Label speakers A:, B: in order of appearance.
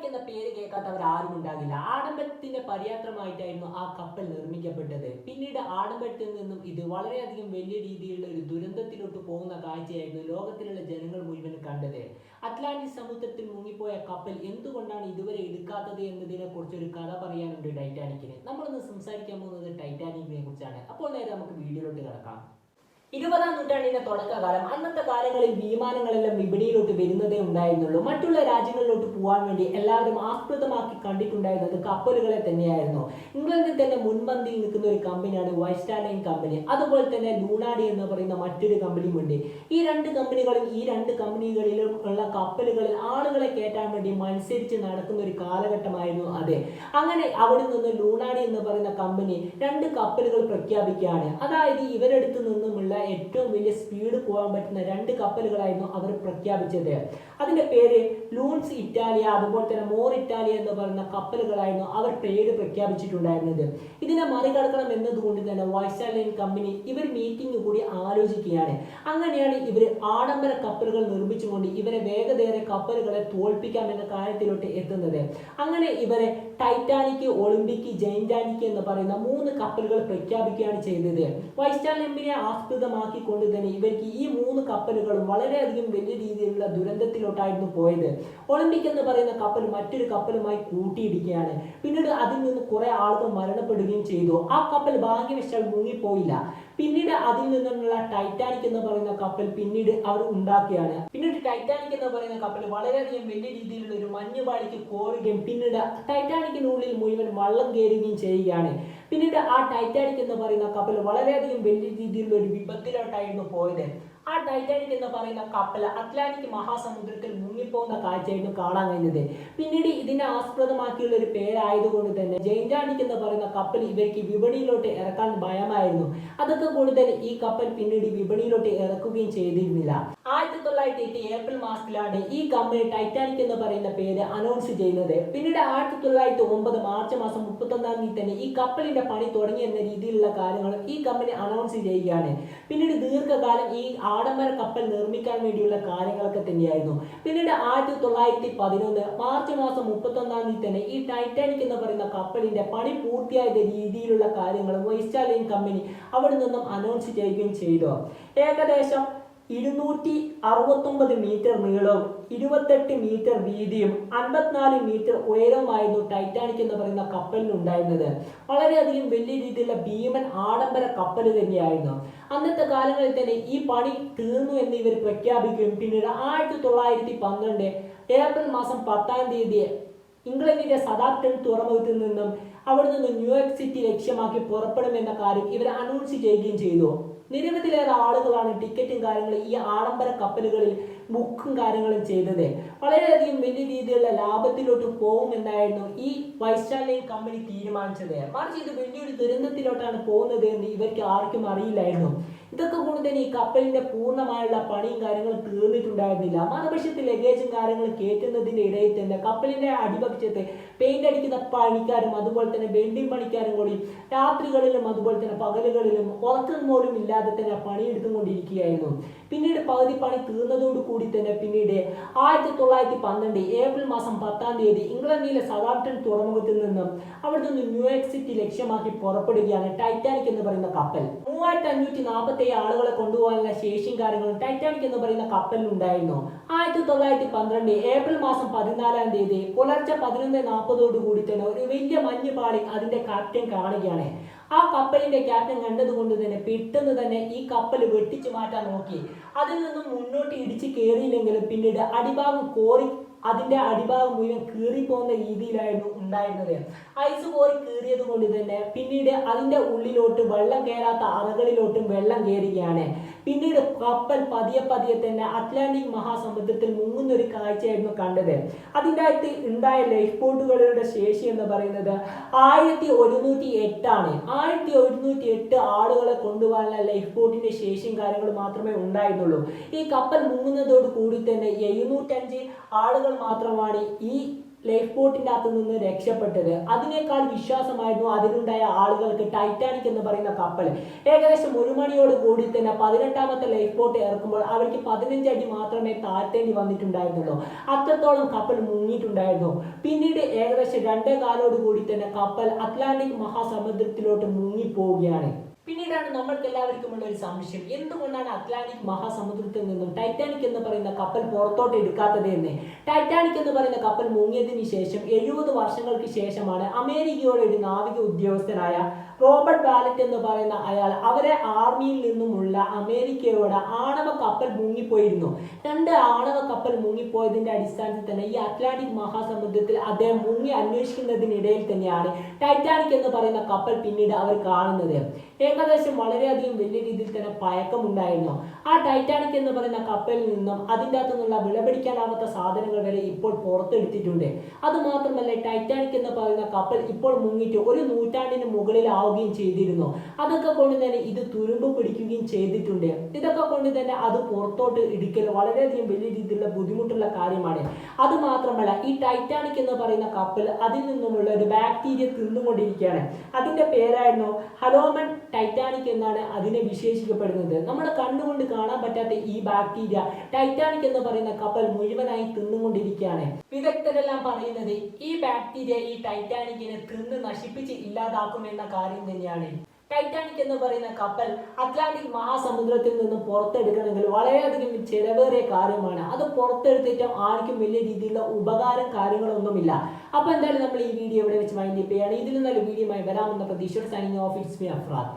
A: Titanic എന്ന പേര് കേൾക്കാത്തവർ ആരും ഉണ്ടാകില്ല. ആഡംബരത്തിന്റെ പര്യാത്രമായിട്ടായിരുന്നു ആ കപ്പൽ നിർമ്മിക്കപ്പെട്ടത്. പിന്നീട് ആഡംബരത്തിൽ നിന്നും ഇത് വളരെയധികം വലിയ രീതിയിലുള്ള ഒരു ദുരന്തത്തിലോട്ട് പോകുന്ന കാഴ്ചയായിരുന്നു ലോകത്തിലുള്ള ജനങ്ങൾ മുഴുവൻ കണ്ടത്. അറ്റ്ലാന്റിക് സമുദ്രത്തിൽ മുങ്ങിപ്പോയ കപ്പൽ എന്തുകൊണ്ടാണ് ഇതുവരെ എടുക്കാത്തത് എന്നതിനെ കുറിച്ച് ഒരു കഥ പറയാനുണ്ട് ടൈറ്റാനിക്കിന്. നമ്മളൊന്ന് സംസാരിക്കാൻ പോകുന്നത് ടൈറ്റാനിക്കിനെ കുറിച്ചാണ് അപ്പോൾ നേരെ നമുക്ക് വീഡിയോയിലോട്ട് കിടക്കാം. ഇരുപതാം നൂറ്റാണ്ടിന്റെ തുടക്കകാലം അന്നത്തെ കാലങ്ങളിൽ വിമാനങ്ങളെല്ലാം വിപണിയിലോട്ട് വരുന്നതേ ഉണ്ടായിരുന്നുള്ളൂ. മറ്റുള്ള രാജ്യങ്ങളിലോട്ട് പോകാൻ വേണ്ടി എല്ലാവരും ആസ്പൃതമാക്കി കണ്ടിട്ടുണ്ടായിരുന്നത് കപ്പലുകളെ തന്നെയായിരുന്നു. ഇംഗ്ലണ്ടിൽ തന്നെ മുൻപന്തിയിൽ നിൽക്കുന്ന ഒരു കമ്പനിയാണ് വൈസ്റ്റാലൈൻ കമ്പനി. അതുപോലെ തന്നെ ലൂണാഡി എന്ന് പറയുന്ന മറ്റൊരു കമ്പനിയുമുണ്ട്. ഈ രണ്ട് കമ്പനികളും ഈ രണ്ട് കമ്പനികളിലും ഉള്ള കപ്പലുകളിൽ ആളുകളെ കയറ്റാൻ വേണ്ടി മത്സരിച്ച് നടക്കുന്ന ഒരു കാലഘട്ടമായിരുന്നു അത്. അങ്ങനെ അവിടെ നിന്ന് ലൂണാഡി എന്ന് പറയുന്ന കമ്പനി രണ്ട് കപ്പലുകൾ പ്രഖ്യാപിക്കുകയാണ്. അതായത് ഇവരെടുത്ത് നിന്നുമുള്ള ഏറ്റവും വലിയ സ്പീഡ് പോകാൻ പറ്റുന്ന രണ്ട് കപ്പലുകളായിരുന്നു അവർ പ്രഖ്യാപിച്ചത്. അതിന്റെ പേര് ലൂൺസ് ഇറ്റാലിയ അതുപോലെ തന്നെ മോർ ഇറ്റാലിയ എന്ന് പറയുന്ന കപ്പലുകളായിരുന്നു അവർ പേര് പ്രഖ്യാപിച്ചിട്ടുണ്ടായിരുന്നത്. ഇതിനെ മറികടക്കണം എന്നതുകൊണ്ട് തന്നെ വൈസാലൈൻ കമ്പനി ഇവർ മീറ്റിംഗ് കൂടി ആലോചിക്കുകയാണ്. അങ്ങനെയാണ് ഇവർ ആഡംബര കപ്പലുകൾ നിർമ്മിച്ചുകൊണ്ട് ഇവരെ വേഗതയേറെ കപ്പലുകളെ തോൽപ്പിക്കാം എന്ന കാര്യത്തിലോട്ട് എത്തുന്നത്. അങ്ങനെ ഇവരെ ടൈറ്റാനിക് ഒളിമ്പിക് ജൈന്റാനിക് എന്ന് പറയുന്ന മൂന്ന് കപ്പലുകൾ പ്രഖ്യാപിക്കുകയാണ് ചെയ്തത്. വൈസ്റ്റാലിയമ്പിനെ ആസ്പദമാക്കിക്കൊണ്ട് തന്നെ ഇവർക്ക് ഈ മൂന്ന് കപ്പലുകളും വളരെയധികം വലിയ രീതിയിലുള്ള ദുരന്തത്തിലോട്ടായിരുന്നു പോയത്. ഒളിമ്പിക് എന്ന് പറയുന്ന കപ്പൽ മറ്റൊരു കപ്പലുമായി കൂട്ടിയിടിക്കുകയാണ്. പിന്നീട് അതിൽ നിന്ന് കുറെ ആളുകൾ മരണപ്പെടുകയും ചെയ്തു. ആ കപ്പൽ ഭാഗ്യവശാൽ മുങ്ങിപ്പോയില്ല. പിന്നീട് അതിൽ നിന്നുള്ള ടൈറ്റാനിക് എന്ന് പറയുന്ന കപ്പൽ പിന്നീട് അവർ ഉണ്ടാക്കിയാണ് പിന്നീട് ടൈറ്റാനിക് എന്ന് പറയുന്ന കപ്പൽ വളരെയധികം വലിയ രീതിയിലുള്ള ഒരു മഞ്ഞുപാളിക്ക് കോരുകയും പിന്നീട് ടൈറ്റാനിക്കിനുള്ളിൽ മുഴുവൻ വള്ളം കയറുകയും ചെയ്യുകയാണ്. പിന്നീട് ആ ടൈറ്റാനിക് എന്ന് പറയുന്ന കപ്പൽ വളരെയധികം വലിയ രീതിയിലുള്ള ഒരു വിപത്തിലോട്ടായിരുന്നു പോയത്. ആ ടൈറ്റാനിക് എന്ന് പറയുന്ന കപ്പൽ അറ്റ്ലാന്റിക് മഹാസമുദ്രത്തിൽ മുങ്ങിപ്പോകുന്ന കാഴ്ചയായിരുന്നു കാണാൻ കഴിഞ്ഞത്. പിന്നീട് ഇതിനെ ആസ്പദമാക്കിയുള്ള ഒരു പേരായതുകൊണ്ട് തന്നെ ജൈന്റാനിക് എന്ന് പറയുന്ന കപ്പൽ ഇവർക്ക് വിപണിയിലോട്ട് ഇറക്കാൻ ഭയമായിരുന്നു. അതൊക്കെ കൊണ്ട് തന്നെ ഈ കപ്പൽ പിന്നീട് വിപണിയിലോട്ട് ഇറക്കുകയും ചെയ്തിരുന്നില്ല. ആയിരത്തി തൊള്ളായിരത്തി എട്ട് ഏപ്രിൽ മാസത്തിലാണ് ഈ കമ്പനി ടൈറ്റാനിക് എന്ന് പറയുന്ന പേര് അനൗൺസ് ചെയ്യുന്നത്. പിന്നീട് ആയിരത്തി തൊള്ളായിരത്തി ഒമ്പത് മാർച്ച് മാസം മുപ്പത്തൊന്നാം തീയതി തന്നെ ഈ കപ്പലിന്റെ പണി തുടങ്ങി എന്ന രീതിയിലുള്ള കാര്യങ്ങൾ ഈ കമ്പനി അനൗൺസ് ചെയ്യുകയാണ്. പിന്നീട് ദീർഘകാലം ഈ ആഡംബര കപ്പൽ നിർമ്മിക്കാൻ വേണ്ടിയുള്ള കാര്യങ്ങളൊക്കെ തന്നെയായിരുന്നു. പിന്നീട് ആയിരത്തി തൊള്ളായിരത്തി പതിനൊന്ന് മാർച്ച് മാസം മുപ്പത്തൊന്നാം തീയതി തന്നെ ഈ ടൈറ്റാനിക് എന്ന് പറയുന്ന കപ്പലിന്റെ പണി പൂർത്തിയായ രീതിയിലുള്ള കാര്യങ്ങൾ വൈസ്റ്റാലിയൻ കമ്പനി അവിടെ നിന്നും അനൗൺസ് ചെയ്യുകയും ചെയ്തു. ഏകദേശം ഇരുന്നൂറ്റി അറുപത്തൊമ്പത് മീറ്റർ നീളവും ഇരുപത്തെട്ട് മീറ്റർ വീതിയും അൻപത്തിനാല് മീറ്റർ ഉയരവുമായിരുന്നു ടൈറ്റാനിക് എന്ന് പറയുന്ന കപ്പലിനുണ്ടായിരുന്നത് വളരെയധികം വലിയ രീതിയിലുള്ള ഭീമൻ ആഡംബര കപ്പൽ തന്നെയായിരുന്നു. അന്നത്തെ കാലങ്ങളിൽ തന്നെ ഈ പണി തീർന്നു എന്ന് ഇവർ പ്രഖ്യാപിക്കുകയും പിന്നീട് ആയിരത്തി തൊള്ളായിരത്തി പന്ത്രണ്ട് ഏപ്രിൽ മാസം പത്താം തീയതി ഇംഗ്ലണ്ടിന്റെ സദാപ്റ്റൺ തുറമുഖത്തിൽ നിന്നും അവിടെ നിന്ന് ന്യൂയോർക്ക് സിറ്റി ലക്ഷ്യമാക്കി പുറപ്പെടുമെന്ന കാര്യം ഇവർ അനൗൺസ് ചെയ്യുകയും ചെയ്തു. നിരവധിയിലേറെ ആളുകളാണ് ടിക്കറ്റും കാര്യങ്ങളും ഈ ആഡംബര കപ്പലുകളിൽ ബുക്കും കാര്യങ്ങളും ചെയ്തത്. വളരെയധികം വലിയ രീതിയിലുള്ള ലാഭത്തിലോട്ട് പോകുമെന്നായിരുന്നു ഈ വൈസ്റ്റാലൈൻ കമ്പനി തീരുമാനിച്ചത്. മറിച്ച് ഇത് വലിയൊരു ദുരന്തത്തിലോട്ടാണ് പോകുന്നത് എന്ന് ഇവർക്ക് ആർക്കും അറിയില്ലായിരുന്നു. ഇതൊക്കെ കൊണ്ട് തന്നെ ഈ കപ്പലിന്റെ പൂർണമായുള്ള പണിയും കാര്യങ്ങളും തീർന്നിട്ടുണ്ടായിരുന്നില്ല. മറുപക്ഷത്ത് ലഗേജും കാര്യങ്ങളും കയറ്റുന്നതിന്റെ ഇടയിൽ തന്നെ കപ്പലിന്റെ അടിപക്ഷത്ത് പെയിന്റ് അടിക്കുന്ന പണിക്കാരും അതുപോലെ തന്നെ വെൽഡിംഗ് പണിക്കാരും കൂടി രാത്രികളിലും അതുപോലെ തന്നെ പകലുകളിലും ഉറക്കം പോലും ഇല്ലാതെ തന്നെ പണിയെടുത്തുകൊണ്ടിരിക്കുകയായിരുന്നു. പിന്നീട് പകുതി പണി തീർന്നതോടു കൂടി തന്നെ പിന്നീട് ആയിരത്തി തൊള്ളായിരത്തി പന്ത്രണ്ട് ഏപ്രിൽ മാസം പത്താം തീയതി ഇംഗ്ലണ്ടിലെ സദാപ്റ്റൺ തുറമുഖത്തിൽ നിന്നും അവിടെ നിന്ന് ന്യൂയോർക്ക് സിറ്റി ലക്ഷ്യമാക്കി പുറപ്പെടുകയാണ് ടൈറ്റാനിക് എന്ന് പറയുന്ന കപ്പൽ. മൂവായിരത്തി അഞ്ഞൂറ്റി നാൽപ്പത്തി ഏഴ് ആളുകളെ കൊണ്ടുപോകാനുള്ള ശേഷിയും കാര്യങ്ങളും ടൈറ്റാനിക് എന്ന് പറയുന്ന കപ്പലിൽ ഉണ്ടായിരുന്നു. ആയിരത്തി തൊള്ളായിരത്തി പന്ത്രണ്ട് ഏപ്രിൽ മാസം പതിനാലാം തീയതി പുലർച്ചെ പതിനൊന്ന് നാൽപ്പതോടു കൂടി തന്നെ ഒരു വലിയ മഞ്ഞ് പാളി അതിന്റെ കാപ്റ്റൻ കാണുകയാണ്. ആ കപ്പലിന്റെ ക്യാപ്റ്റൻ കണ്ടതുകൊണ്ട് തന്നെ പെട്ടെന്ന് തന്നെ ഈ കപ്പൽ വെട്ടിച്ചു മാറ്റാൻ നോക്കി. അതിൽ നിന്നും മുന്നോട്ട് ഇടിച്ച് കയറിയില്ലെങ്കിലും പിന്നീട് അടിഭാഗം കോറി അതിന്റെ അടിഭാഗം മുഴുവൻ കീറിപ്പോകുന്ന രീതിയിലായിരുന്നു ഉണ്ടായിരുന്നത്. ഐസ് കോറി കീറിയത് കൊണ്ട് തന്നെ പിന്നീട് അതിന്റെ ഉള്ളിലോട്ട് വെള്ളം കയറാത്ത അറകളിലോട്ടും വെള്ളം കയറുകയാണ്. പിന്നീട് കപ്പൽ പതിയെ പതിയെ തന്നെ അറ്റ്ലാന്റിക് മഹാസമുദ്രത്തിൽ മുങ്ങുന്ന ഒരു കാഴ്ചയായിരുന്നു കണ്ടത്. അതിന്റെ അകത്ത് ഉണ്ടായ ലൈഫ് ബോട്ടുകളുടെ ശേഷി എന്ന് പറയുന്നത് ആയിരത്തി ഒരുന്നൂറ്റി എട്ടാണ് ആയിരത്തി ഒരുന്നൂറ്റി എട്ട് ആളുകളെ കൊണ്ടുപോകാനുള്ള ലൈഫ് ബോട്ടിന്റെ ശേഷിയും കാര്യങ്ങളും മാത്രമേ ഉണ്ടായിരുന്നുള്ളൂ. ഈ കപ്പൽ മുങ്ങുന്നതോട് കൂടി തന്നെ എഴുന്നൂറ്റഞ്ച് ആളുകൾ മാത്രമാണ് ഈ ലൈഫ് ബോട്ടിന്റെ അകത്ത് നിന്ന് രക്ഷപ്പെട്ടത്. അതിനേക്കാൾ വിശ്വാസമായിരുന്നു അതിലുണ്ടായ ആളുകൾക്ക് ടൈറ്റാനിക് എന്ന് പറയുന്ന കപ്പൽ. ഏകദേശം ഒരു മണിയോട് കൂടി തന്നെ പതിനെട്ടാമത്തെ ലൈഫ് ബോട്ട് ഇറക്കുമ്പോൾ അവർക്ക് പതിനഞ്ച് അടി മാത്രമേ താഴ്ത്തേണ്ടി വന്നിട്ടുണ്ടായിരുന്നുള്ളൂ. അത്രത്തോളം കപ്പൽ മുങ്ങിയിട്ടുണ്ടായിരുന്നു. പിന്നീട് ഏകദേശം രണ്ടേ കാലോട് കൂടി തന്നെ കപ്പൽ അറ്റ്ലാന്റിക് മഹാസമുദ്രത്തിലോട്ട് മുങ്ങിപ്പോവുകയാണ്. പിന്നീടാണ് നമ്മൾക്ക് എല്ലാവർക്കും ഉള്ള ഒരു സംശയം. എന്തുകൊണ്ടാണ് അറ്റ്ലാന്റിക് മഹാസമുദ്രത്തിൽ നിന്നും ടൈറ്റാനിക് എന്ന് പറയുന്ന കപ്പൽ പുറത്തോട്ട് എടുക്കാത്തത് എന്ന്? ടൈറ്റാനിക് എന്ന് പറയുന്ന കപ്പൽ മുങ്ങിയതിന് ശേഷം എഴുപത് വർഷങ്ങൾക്ക് ശേഷമാണ് അമേരിക്കയുടെ ഒരു നാവിക ഉദ്യോഗസ്ഥനായ റോബർട്ട് ബാലറ്റ് എന്ന് പറയുന്ന അയാൾ അവരെ ആർമിയിൽ നിന്നുമുള്ള അമേരിക്കയുടെ ആണവ കപ്പൽ മുങ്ങിപ്പോയിരുന്നു. രണ്ട് ആണവ കപ്പൽ മുങ്ങിപ്പോയതിന്റെ അടിസ്ഥാനത്തിൽ തന്നെ ഈ അറ്റ്ലാന്റിക് മഹാസമുദ്രത്തിൽ അദ്ദേഹം മുങ്ങി അന്വേഷിക്കുന്നതിനിടയിൽ തന്നെയാണ് ടൈറ്റാനിക് എന്ന് പറയുന്ന കപ്പൽ പിന്നീട് അവർ കാണുന്നത്. ഏകദേശം വളരെയധികം വലിയ രീതിയിൽ തന്നെ പഴക്കമുണ്ടായിരുന്നു ആ ടൈറ്റാനിക് എന്ന് പറയുന്ന കപ്പലിൽ നിന്നും അതിന്റെ അകത്തു നിന്നുള്ള വിളപിടിക്കാനാവാത്ത സാധനങ്ങൾ വരെ ഇപ്പോൾ പുറത്തെടുത്തിട്ടുണ്ട്. അതുമാത്രമല്ല ടൈറ്റാനിക് എന്ന് പറയുന്ന കപ്പൽ ഇപ്പോൾ മുങ്ങിട്ട് ഒരു നൂറ്റാണ്ടിന് മുകളിലാവുകയും ചെയ്തിരുന്നു. അതൊക്കെ കൊണ്ട് തന്നെ ഇത് തുരുമ്പ് പിടിക്കുകയും ചെയ്തിട്ടുണ്ട്. ഇതൊക്കെ കൊണ്ട് തന്നെ അത് പുറത്തോട്ട് ഇടിക്കൽ വളരെയധികം വലിയ രീതിയിലുള്ള ബുദ്ധിമുട്ടുള്ള കാര്യമാണ്. അത് മാത്രമല്ല ഈ ടൈറ്റാനിക് എന്ന് പറയുന്ന കപ്പൽ അതിൽ നിന്നുമുള്ള ഒരു ബാക്ടീരിയ തിന്നുകൊണ്ടിരിക്കുകയാണ്. അതിന്റെ പേരായിരുന്നു ഹലോമൻ ടൈറ്റാനിക് എന്നാണ് അതിനെ വിശേഷിക്കപ്പെടുന്നത് നമ്മൾ കണ്ടുകൊണ്ട് കാണാൻ പറ്റാത്ത ഈ ബാക്ടീരിയ ടൈറ്റാനിക് എന്ന് പറയുന്ന കപ്പൽ മുഴുവനായി തിന്നുകൊണ്ടിരിക്കുകയാണ്. വിദഗ്ധരെല്ലാം പറയുന്നത് ഈ ബാക്ടീരിയ ഈ ടൈറ്റാനിക്കിനെ തിന്ന് നശിപ്പിച്ച് ഇല്ലാതാക്കുമെന്ന കാര്യം തന്നെയാണ്. ടൈറ്റാനിക് എന്ന് പറയുന്ന കപ്പൽ അറ്റ്ലാന്റിക് മഹാസമുദ്രത്തിൽ നിന്ന് പുറത്തെടുക്കണമെങ്കിൽ വളരെയധികം ചിലവേറിയ കാര്യമാണ്. അത് പുറത്തെടുത്തിട്ട് ആർക്കും വലിയ രീതിയിലുള്ള ഉപകാരം കാര്യങ്ങളൊന്നുമില്ല. അപ്പോൾ എന്തായാലും നമ്മൾ ഈ വീഡിയോ ഇവിടെ വെച്ച് മൈൻഡ് ചെയ്യുകയാണ് ഇതിൽ നല്ല വീഡിയോ വരാമെന്ന പ്രതീക്ഷയോട് സൈനിങ് ഓഫ് മി അഫ്രാദ്.